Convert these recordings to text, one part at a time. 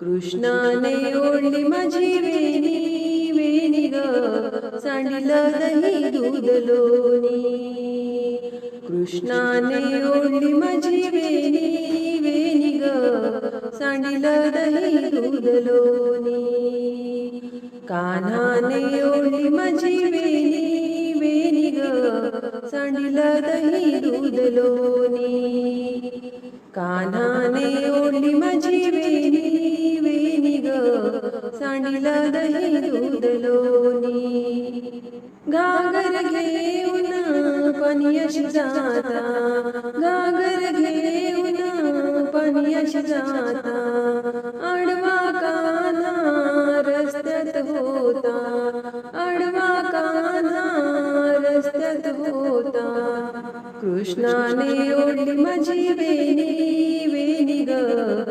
कृष्णाने ओढली माझी वेणी वेणी ग सांडिलं दही दूध लोणी कृष्णाने ओढली माझी वेणी वेणी ग सांडिलं दही दूध लोणी कान्हाने ओढली माझी वेणी वेणी ग सांडिलं दही दूध लोणी कान्हाने ओढली माझी वेणी वेणी ग सांडिलं दही दूध लोणी गागर घेऊन पाणीयाशी जाता. गागर घेऊन पाणीयाशी जाता. आडवा काना रस्त्यात होता. आडवा काना रस्त्यात होता. कृष्णाने ओढली माझी बेनी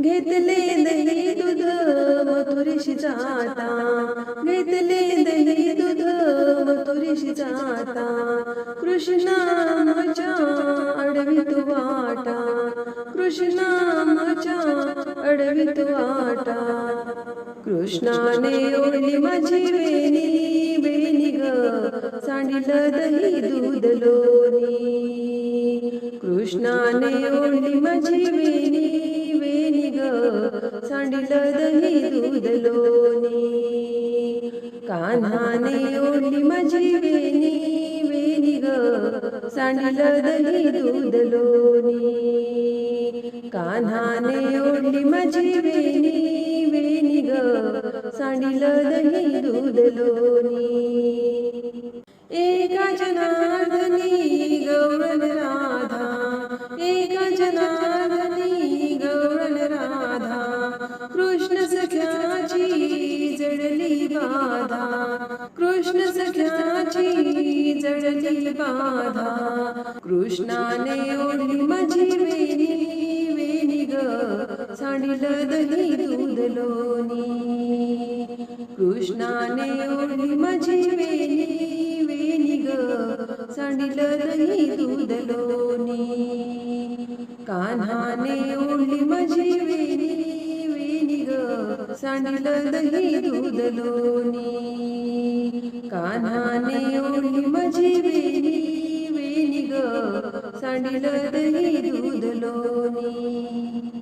घेतले दही दूध मथुरीशी जाता घेतले दही दूध मथुरीशी जाता कृष्णाच्या अडवीत वाटा. कृष्णाच्या अडवीत वाटा. कृष्णाने ओढली माझी वेणी वेणी ग. सांडिलं दही दूध लोणी. कृष्णाने ओढली माझी वेणी सांडिलं दही दूध लोणी कान्हाने ओढली माझी वेणी वेणी ग. सांडिलं दही दूध लोणी कान्हाने ओढली माझी वेणी वेणी ग. सांडिलं दही दूध लोणी एका जना कृष्ण सख्याची जडली बाधा. कृष्ण सख्याची जडली बाधा. कृष्णाने ओढली माझी वेणी वेणी ग. सांडिलं दही दूध लोणी. कृष्णाने ओढली माझी वेणी वेणी ग. सांडिलं दही दूध लोणी. कान्हाने ओढली माझी वेणी सांडिलं दही दूध लोणी कान्हाने ओढली माझी वेणी वेणी ग. सांडिलं दही दूध लोणी